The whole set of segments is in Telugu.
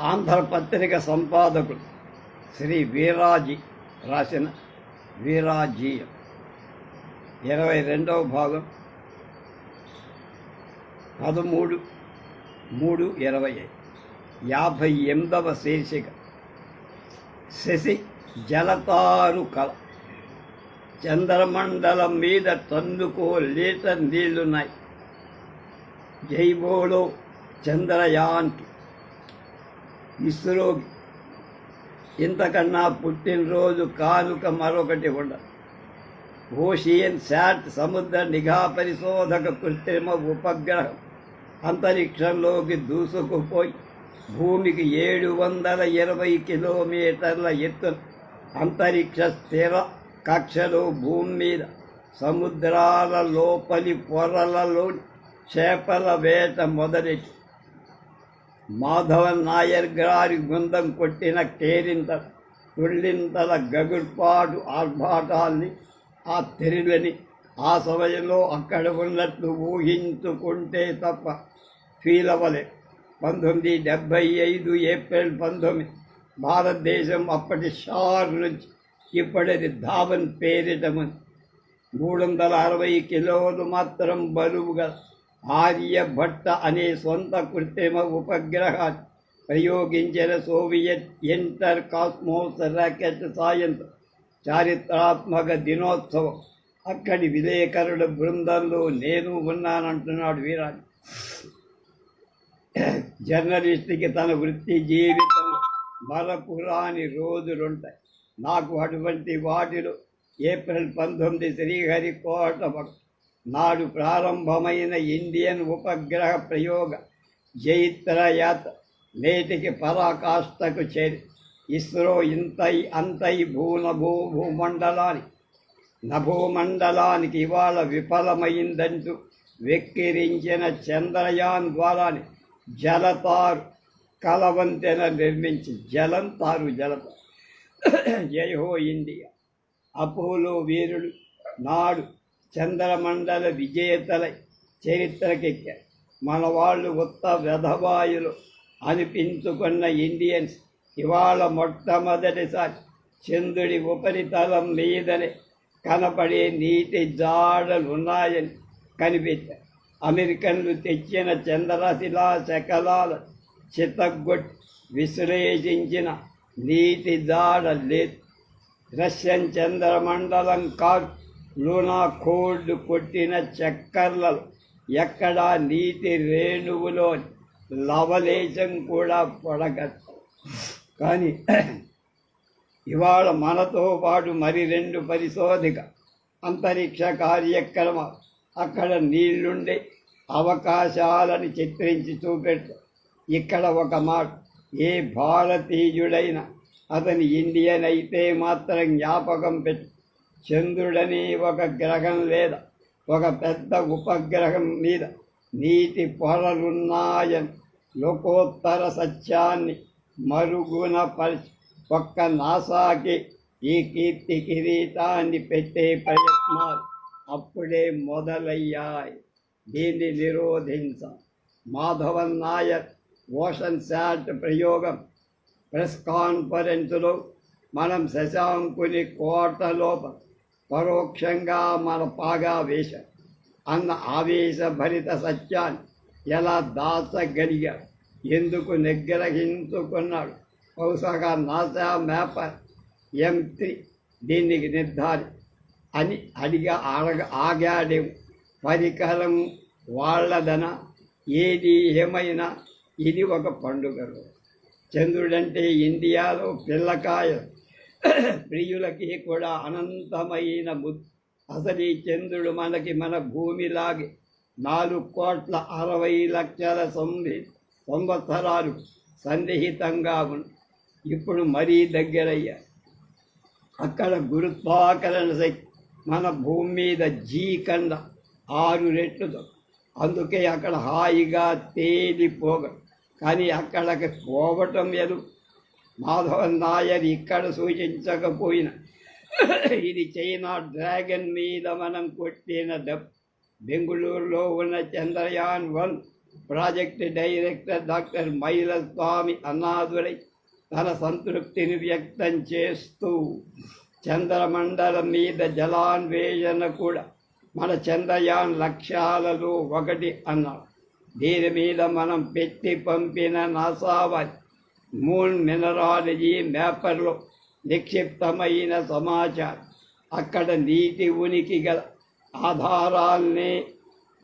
ఆంధ్రపత్రిక సంపాదకుడు శ్రీ వీరాజీ రాసిన వీరాజీయం. ఇరవై రెండవ భాగం. పదమూడు మూడు ఇరవై ఐదు. యాభై ఎనిమిదవ శీర్షిక. శశి జలతారు కళ. చంద్రమండలం మీద టన్నుకో లీటర్ నీళ్ళున్నాయి జైబోలో చంద్రయాన్కి ఇస్రో ఇంతకన్నా పుట్టినరోజు కానుక మరొకటి ఉండదు ఓషియన్ శాట్ సముద్ర నిఘా పరిశోధక కృత్రిమ ఉపగ్రహం అంతరిక్షంలోకి దూసుకుపోయి భూమికి ఏడు వందల ఇరవై కిలోమీటర్ల ఎత్తు అంతరిక్ష స్థిర కక్షలో భూమి మీద సముద్రాల లోపలి పొరలలోని చేపల వేట మొదలెట్టి మాధవన్ నాయర్ గారి గుందం కొట్టిన కేరింత తుళ్ళింతల గగుడ్పాటు ఆర్భాటాల్ని ఆ తెరులని ఆ సమయంలో అక్కడ ఉన్నట్లు ఊహించుకుంటే తప్ప ఫీల్ అవ్వలే పంతొమ్మిది డెబ్భై ఐదు ఏప్రిల్ పంతొమ్మిది భారతదేశం అప్పటి షార్ నుంచి ఇప్పటిది ధావన్ పేరిటమని మూడు వందల అరవై కిలోలు మాత్రం బరువుగా ఆర్యభట్ట అనే సొంత కృత్రిమ ఉపగ్రహాన్ని ప్రయోగించిన సోవియట్ ఇంటర్ కాస్మోస్ రాకెట్ సాయంతో చారిత్రాత్మక దినోత్సవం. అక్కడి విలేకరుల బృందంలో నేను ఉన్నానంటున్నాడు వీరాజు జర్నలిస్ట్కి తన వృత్తి జీవితంలో మరపురాని రోజులుంటాయి. నాకు అటువంటి వాటిలో ఏప్రిల్ పంతొమ్మిది శ్రీహరికోట నాడు ప్రారంభమైన ఇండియన్ ఉపగ్రహ ప్రయోగ జైత్రయాత్ నేటికి పరాకాష్ఠకు చేరి ఇస్రో ఇంతై అంతై భూనభూ భూమండలానికి నభూమండలానికి ఇవాళ విఫలమైందంటూ వెక్కిరించిన చంద్రయాన్ ద్వారాని జలతారు కలవంతెన నిర్మించి జలం తారు జలతారు జై హో ఇండియా. అపోలో వీరుడు నాడు చంద్రమండల విజేతల చరిత్రకెక్కారు. మన వాళ్ళు ఉత్త వెధవాయులు అనిపించుకున్న ఇండియన్స్ ఇవాళ మొట్టమొదటిసారి చంద్రుడి ఉపరితలం మీదనే కనపడే నీటి జాడలు ఉన్నాయని కనిపెట్టారు. అమెరికన్లు తెచ్చిన చంద్రశిలా శకలాలు చితగ్గొట్టి విశ్లేషించిన నీటి జాడ లేదు. రష్యన్ చంద్రమండలం కాదు లూనా కోల్డ్ కొట్టిన చక్కర్లలో ఎక్కడా నీటి రేణువులో లవలేశం కూడా పొడగచ్చు కానీ ఇవాళ మనతో పాటు మరి రెండు పరిశోధిక అంతరిక్ష కార్యక్రమాలు అక్కడ నీళ్ళుండే అవకాశాలను చిత్రించి చూపెట్టు. ఇక్కడ ఒక మాట ఏ భారతీయుడైనా అతని ఇండియన్ అయితే మాత్రం జ్ఞాపకం పెట్టు. చంద్రుడని ఒక గ్రహం లేదా ఒక పెద్ద ఉపగ్రహం మీద నీటి పొరలున్నాయని లోకోత్తర సత్యాన్ని మరుగున పరిచి ఒక్క నాసాకి ఈ కీర్తి కిరీటాన్ని పెట్టే ప్రయత్నాలు అప్పుడే మొదలయ్యాయి. దీన్ని నిరోధించ మాధవన్ నాయర్ ఓషన్ శాట్ ప్రయోగం ప్రెస్ కాన్ఫరెన్స్లో మనం శశాంకుని కోట లోపల పరోక్షంగా మన పాగా వేశాం అన్న ఆవేశభరిత సత్యాన్ని ఎలా దాచగలిగాడు? ఎందుకు నిగ్రహించుకున్నాడు? బహుశాగా నాసా మేపర్ ఎం త్రీ దీనికి నిర్ధారి అని అడిగా అడగ ఆగాడేము. పరికరం వాళ్ళదన? ఏది ఏమైనా? ఇది ఒక పండుగ చంద్రుడంటే ఇండియాలో పిల్లకాయ ప్రియులకి కూడా అనంతమైన అసలు ఈ చంద్రుడు మనకి మన భూమిలాగే నాలుగు కోట్ల అరవై లక్షల సంవి సంవత్సరాలు సన్నిహితంగా ఉంది ఇప్పుడు మరీ దగ్గరయ్యా. అక్కడ గురుత్వాకరణ శక్తి మన భూమి మీద జీ కండ ఆరు రెట్లు అందుకే అక్కడ హాయిగా తేలిపోగ. కానీ అక్కడికి పోవటం ఎదు మాధవన్ నాయర్ ఇక్కడ సూచించకపోయిన. ఇది చైనా డ్రాగన్ మీద మనం కొట్టిన దెబ్బ బెంగళూరులో ఉన్న Chandrayaan one project director doctor Mylswamy Annadurai తన సంతృప్తిని వ్యక్తం చేస్తూ చంద్రమండలం మీద జలాన్వేషణ కూడా మన చంద్రయాన్ లక్ష్యాలలో ఒకటి అన్నాడు. దీని మీద మనం పెట్టి పంపిన నాసావారి మూన్ మినరాలజీ మ్యాపర్లో నిక్షిప్తమైన సమాచారం. అక్కడ నీటి ఉనికి గల ఆధారాల్ని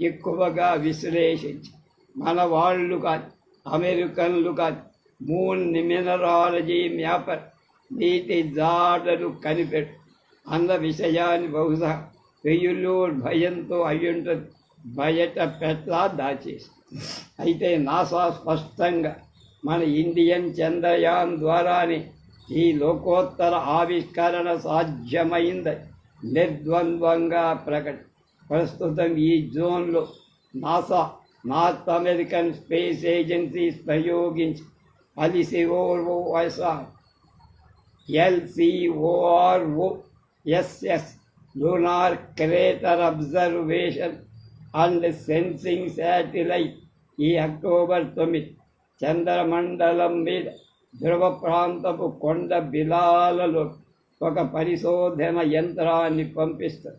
ఎక్కువగా విశ్లేషించి మన వాళ్ళు కానీ అమెరికన్లు కానీ మూన్ మినరాలజీ మ్యాపర్ నీటి జాడలు కనిపెట్టు. అన్న విషయాన్ని బహుశా వెయ్యుల్లో భయంతో అయ్యుంటుంది. బయట పెట్లా దాచేసి. అయితే నాసా స్పష్టంగా మన ఇండియన్ చంద్రయాన్ ద్వారానే ఈ లోకోత్తర ఆవిష్కరణ సాధ్యమైంది. నిర్ద్వంద్వంగా ప్రకట ప్రస్తుతం ఈ జోన్లో NASA North American space agencies ప్రయోగించి అలిసిఓఎస్ఆర్ ఎల్సిఓఆర్ఓ ఎస్ఎస్ lunar crater observation and sensing satellite ఈ అక్టోబర్ తొమ్మిది. చంద్రమండలం మీద ధ్రువ ప్రాంతపు కొండ బిలాలలో ఒక పరిశోధన యంత్రాన్ని పంపిస్తారు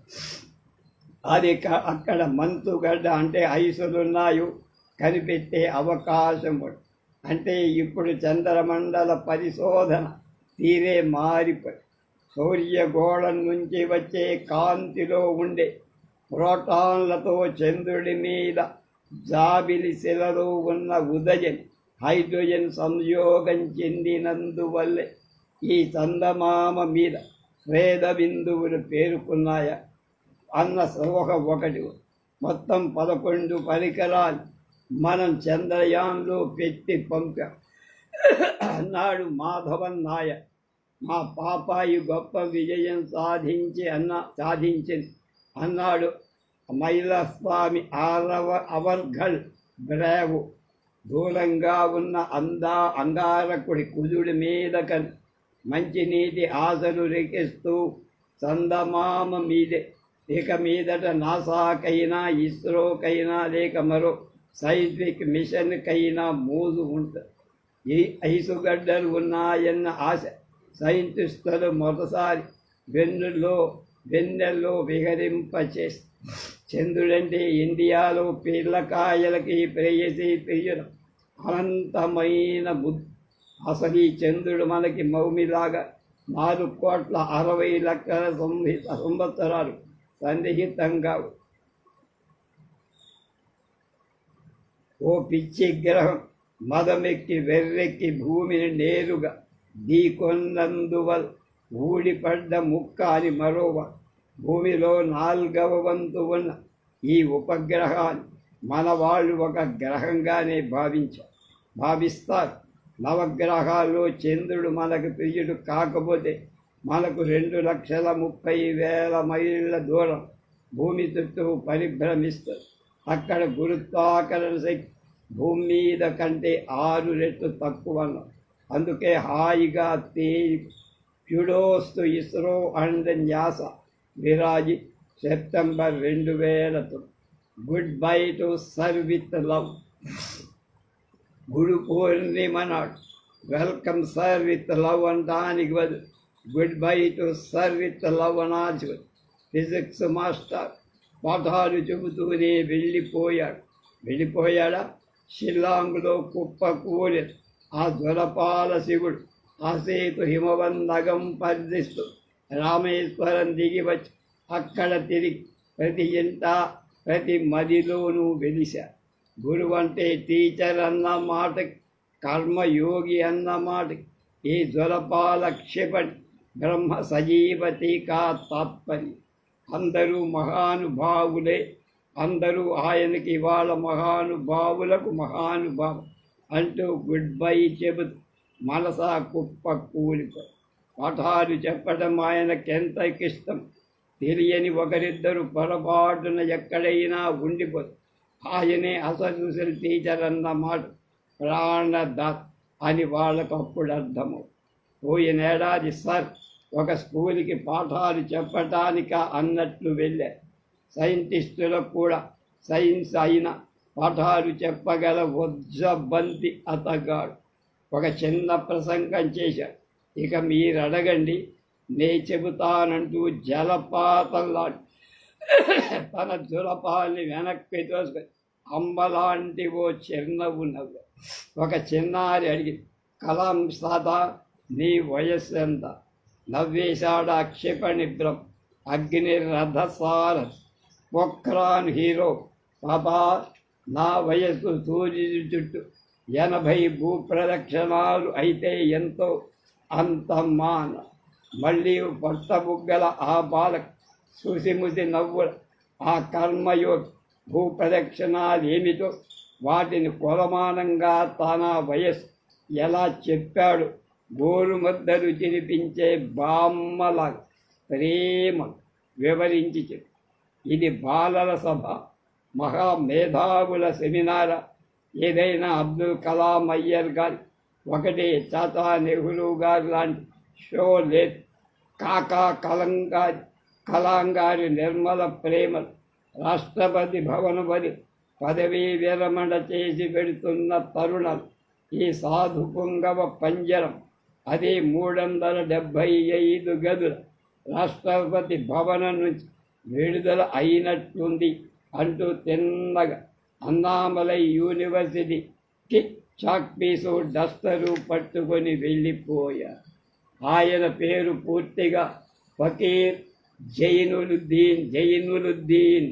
అది క- అక్కడ మంతుగడ్డ అంటే ఐసులున్నాయో కనిపెట్టే అవకాశం అంటే ఇప్పుడు చంద్రమండల పరిశోధన తీరే మారిపోయి సూర్యగోళం నుంచి వచ్చే కాంతిలో ఉండే ప్రోటాన్లతో చంద్రుడి మీద జాబిలి శిలలో ఉన్న ఉదయం హైడ్రోజన్ సంయోగం చెందినందువల్లే ఈ చందమామ మీద స్వేద బిందువులు పేరుకున్నాయా. అన్న ఒక ఒకటి మొత్తం పదకొండు పరికరాలు మనం చంద్రయాన్లో పెట్టి పంపాం. అన్నాడు మాధవన్ నాయ మా పాపాయి గొప్ప విజయం సాధించి అన్న సాధించింది. అన్నాడు మైలస్వామి ఆరవ అవర్ఘల్ బ్రేవు. దూరంగా ఉన్న అందా అంగారకుడి కుజుడి మీద మంచి మంచినీటి ఆశలు రేకిస్తూ చందమామ మీదే ఇక మీదట నాసాకైనా ఇస్రోకైనా లేక మరో సైంటిఫిక్ మిషన్కైనా మోజు ఉంటుంది ఈ ఐసుగడ్డలు ఉన్నాయన్న ఆశ సైంటిస్టులు మొదటిసారి వెన్నుల్లో వెన్నెల్లో విహరింపచేస్తారు చంద్రుడంటే ఇండియాలో పిల్లకాయలకి ప్రేయసి ప్రియుడు. అనంతమైన బుద్ధి. అసలు ఈ చంద్రుడు మనకి మౌమిలాగా నాలుగు కోట్ల అరవై లక్షల సంహిత సంవత్సరాలు సన్నిహితంగా ఓ పిచ్చి గ్రహం మదమెక్కి వెర్రెక్కి భూమిని నేరుగా ఢీకొన్నందువల్ ఊడిపడ్డ ముక్క అని మరోవ. భూమిలో నాల్గవ వంతు ఉన్న ఈ ఉపగ్రహాన్ని మన వాళ్ళు ఒక గ్రహంగానే భావించారు. భావిస్తారు. నవగ్రహాల్లో చంద్రుడు మనకు ప్రియుడు కాకపోతే మనకు రెండు లక్షల ముప్పై వేల మైళ్ళ దూరం భూమి చుట్టూ పరిభ్రమిస్తుంది. అక్కడ గురుత్వాకర్షణ శక్తి భూమి మీద కంటే ఆరు రెట్లు తక్కువ అందుకే హాయిగా తే ప్యుడోస్తు ఇస్రో అండ్ న్యాస విరాజి సెప్టెంబర్ రెండు వేల goodbye to serve with love. Guru Purnima నాడు. వెల్కమ్ సర్ విత్ లవ్ అంటానికి వద్దు goodbye to sir with love అనాల్సి బదులు. ఫిజిక్స్ మాస్టర్ పాఠాలు చెబుతూనే వెళ్ళిపోయాడు. వెళ్ళిపోయాడా? షిల్లాంగ్లో కుప్ప కూలి ఆ జ్వరపాల శివుడు ఆ సేతు హిమవందగం పరిధిస్తూ రామేశ్వరం దిగి వచ్చి అక్కడ తిరిగి ప్రతి ఇంట ప్రతి మదిలోనూ వెలిశా గురువు అంటే టీచర్ అన్న మాట కర్మయోగి అన్న మాట. ఈ జ్వలపాల క్షిపణి బ్రహ్మ టీకా తాత్పర్యం. అందరూ మహానుభావులే. అందరూ ఆయనకి వాళ్ళ మహానుభావులకు మహానుభావం అంటూ గుడ్ బై చెబుతూ మనసా కుప్ప కూలిపో పాఠాలు చెప్పడం ఆయనకెంత ఇష్టం? తెలియని ఒకరిద్దరు పొరపాటున ఎక్కడైనా ఉండిపోదు ఆయనే అసలు టీచర్ అన్నమాట. మాట అని వాళ్ళకు అప్పుడు అర్థము. పోయినేడాది సార్ ఒక స్కూల్కి పాఠాలు చెప్పటానిక అన్నట్లు వెళ్ళారు సైంటిస్టులకు కూడా సైన్స్ అయిన పాఠాలు చెప్పగల వజ్రబంతి అతగాడు. ఒక చిన్న ప్రసంగం చేశాడు ఇక మీరు అడగండి నే చెబుతానంటూ జలపాతంలా తన జులపాల్ని వెనక్కి తోసుకొని అంబలాంటి ఓ చిరునవ్వు నవ్వు. ఒక చిన్నారి అడిగి కలాం సాదా నీ వయస్సు ఎంత? నవ్వేశాడు ఆ బ్రహ్మ అగ్ని రథసార పొక్రాన్ హీరో. బాబా నా వయస్సు సూర్యుడి చుట్టూ ఎనభై భూప్రదక్షిణాలు అయితే ఎంతో అంత మాన మళ్ళీ భర్త బుగ్గల ఆ బాలక్ చూసిముసి నవ్వుల ఆ కర్మయో భూప్రదక్షిణాలు ఏమిటో వాటిని కొలమానంగా తన వయస్సు ఎలా చెప్పాడు? గోరుమద్దరు తినిపించే బామ్మల ప్రేమ వివరించి చెప్పు. ఇది బాలల సభ మహామేధావుల సెమినార్. ఏదైనా అబ్దుల్ కలాం అయ్యర్ గారు ఒకటి చాతా నెహ్రూ గారు లాంటి షో కాకా కలంగా కలాంగారి నిర్మల ప్రేమ రాష్ట్రపతి భవనపతి పదవీ విరమణ చేసి పెడుతున్న తరుణం ఈ సాధు పుంగవ పంజరం అది మూడు వందల డెబ్భై ఐదు గదుల రాష్ట్రపతి భవనం నుంచి విడుదల అయినట్టుంది అంటూ తిన్నగా అన్నామలై యూనివర్సిటీకి చాక్ పీసు డస్టరు పట్టుకొని వెళ్ళిపోయారు. ఆయన పేరు పూర్తిగా ఫకీర్ జైనులుద్దీన్ జైనులుద్దీన్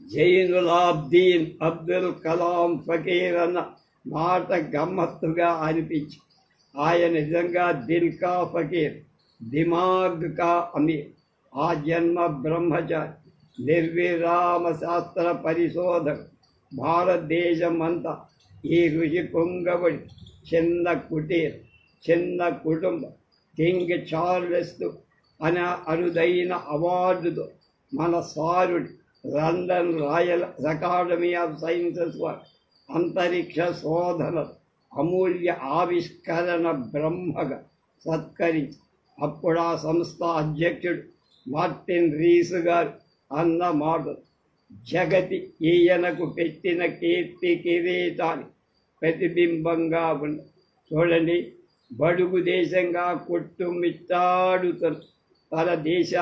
జైనులాబ్దీన్ అబ్దుల్ కలాం ఫకీర్ అన్న మాట గమ్మత్తుగా అనిపించి ఆయన నిజంగా దిల్ కా ఫకీర్ దిమాగ్ కా అమీర్. ఆ జన్మ బ్రహ్మచారి నిర్విరామ శాస్త్ర పరిశోధక భారతదేశం అంతా ఈ ఋషి పొంగబడి చిన్న కుటీర్. చిన్న కుటుంబం. కింగ్ చార్లెస్ అనే అరుదైన అవార్డుతో మన సారుడు London Royal Academy of Sciences వారు. అంతరిక్ష శోధన అమూల్య ఆవిష్కరణ బ్రహ్మగా సత్కరించి అప్పుడు ఆ సంస్థ అధ్యక్షుడు మార్టిన్ రీస్ గారు అన్న మాట జగతి ఈయనకు పెట్టిన కీర్తి కిరీటాన్ని ప్రతిబింబంగా ఉన్న చూడండి బడుగు దేశంగా కొట్టుమిట్టాడుతున్న తన దేశ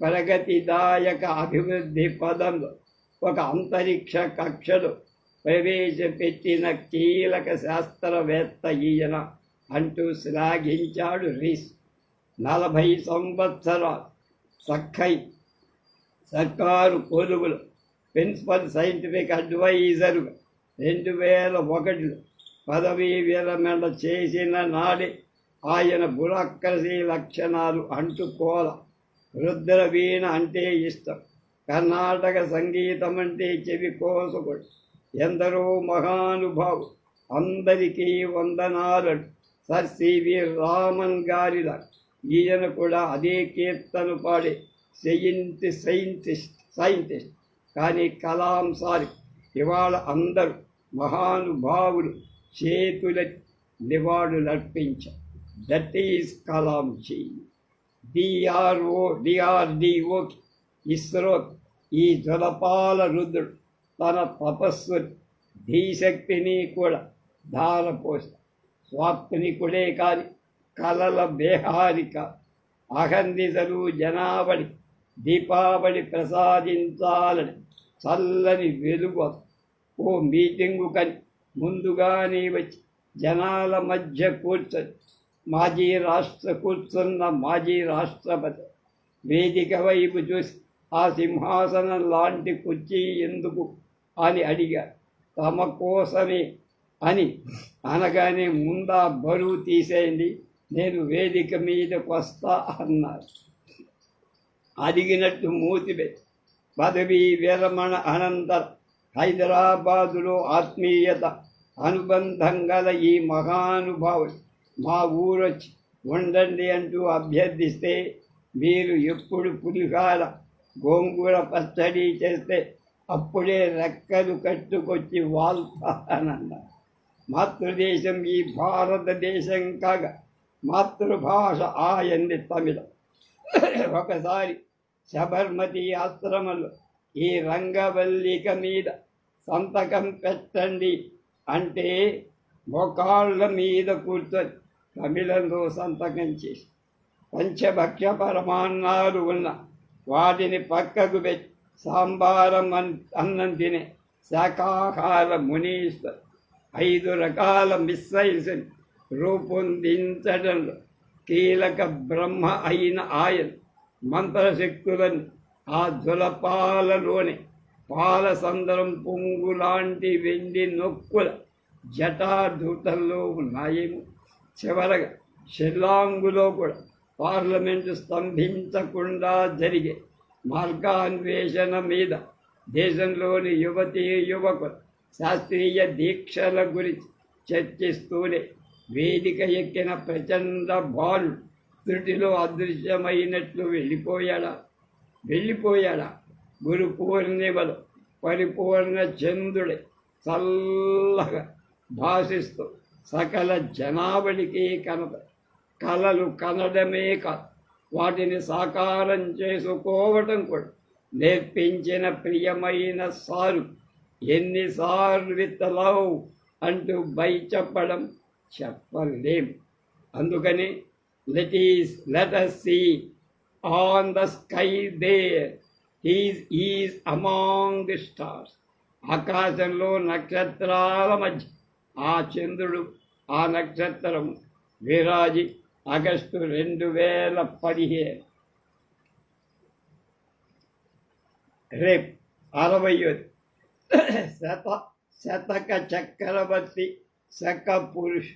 ప్రగతిదాయక అభివృద్ధి పదంలో ఒక అంతరిక్ష కక్షలో ప్రవేశపెట్టిన కీలక శాస్త్రవేత్త ఈయన అంటూ శ్లాఘించాడు రీస్. నలభై సంవత్సరాలు సఖై సర్కారు కొలువులు ప్రిన్సిపల్ సైంటిఫిక్ అడ్వైజర్గా రెండు వేల ఒకటిలో పదవీ విరమణ చేసిన నాడి ఆయన బురాక్రసీ లక్షణాలు అంటుకోల రుద్రవీణ అంటే ఇష్టం. కర్ణాటక సంగీతం అంటే చెవి కోసుకుడు ఎందరో మహానుభావు అందరికీ వందనాలు సర్ సివి రామన్ గారిలా ఈయన కూడా అదే కీర్తన పాడే సెయింటి సైంటిస్ట్ సైంటిస్ట్. కానీ కలాం సారి ఇవాళ అందరూ మహానుభావులు చేతుల నివాళులర్పించారు that is Kalam ji DRO DRDO ISRO ఈ జలపాల రుద్రుడు తన తపస్సు ధీశక్తిని కూడా ధారపోసి స్వాప్నికుడే కాని కలల బేహారిక అహందిసలు జనావళి దీపావళి ప్రసాదించాలని చల్లని వెలుగు. ఓ మీటింగు కని ముందుగానే వచ్చి జనాల మధ్య కూర్చ మాజీ రాష్ట్ర కూర్చున్న మాజీ రాష్ట్రపతి వేదిక వైపు చూసి ఆ సింహాసనం లాంటి కుర్చీ ఎందుకు? అని అడిగా. తమ కోసమే అని అనగానే ముందా బరువు తీసేయండి నేను వేదిక మీదకు వస్తా అన్నారు. అడిగినట్టు మూతివే పదవీ విరమణ అనంతరం హైదరాబాదులో ఆత్మీయత అనుబంధం గల ఈ మహానుభావు మా ఊరొచ్చి ఉండండి అంటూ అభ్యర్థిస్తే మీరు ఎప్పుడు పులిహార గోంగూర పచ్చడి చేస్తే అప్పుడే రెక్కలు కట్టుకొచ్చి వాల్తానన్నారు మాతృదేశం ఈ భారతదేశం కాగా మాతృభాష ఆయంది తమిళం. ఒకసారి శబర్మతి ఆశ్రమంలో ఈ రంగవల్లిక మీద సంతకం పెట్టండి. అంటే మోకాళ్ళ మీద కూర్చొని తమిళంలో సంతకం చేసి పంచభక్ష పరమాన్నాలు ఉన్న వాటిని పక్కకు పెట్టి సాంబారం అన్- అన్నం తినే శాఖాహార మునీశ్వర్ ఐదు రకాల మిస్సైల్స్ రూపొందించడంలో కీలక బ్రహ్మ అయిన ఆయన మంత్రశక్తులను ఆ జులపాలలోని పాల సందరం పొంగు లాంటి వెండి నొక్కుల జటాధూతల్లో ఉన్నాయేమో. చివరగా షిల్లాంగులో కూడా పార్లమెంటు స్తంభించకుండా జరిగే మార్గాన్వేషణ మీద దేశంలోని యువతీ యువకులు శాస్త్రీయ దీక్షల గురించి చర్చిస్తూనే వేదిక ఎక్కిన ప్రచండ బాలు త్రుటిలో అదృశ్యమైనట్లు వెళ్ళిపోయాడా? వెళ్ళిపోయాడా? గురు పూర్ణిమలు పరిపూర్ణ చంద్రుడి చల్లగా భాషిస్తూ సకల జనావళికి కనత కలలు కనడమే కాదు వాటిని సాకారం చేసుకోవటం కూడా నేర్పించిన ప్రియమైన సారు. ఎన్నిసార్లు విత్తలావు అంటూ బై చెప్పడం చెప్పలేం. అందుకని let is let us see on the sky there is is among the stars ఆకాశంలో నక్షత్రాల మధ్య ఆ చంద్రుడు ఆ నక్షత్రం విరాజి ఆగస్టు రెండు వేల పదిహేను. రేపు అరవయోది శత శతక చక్రవర్తి శక పురుష్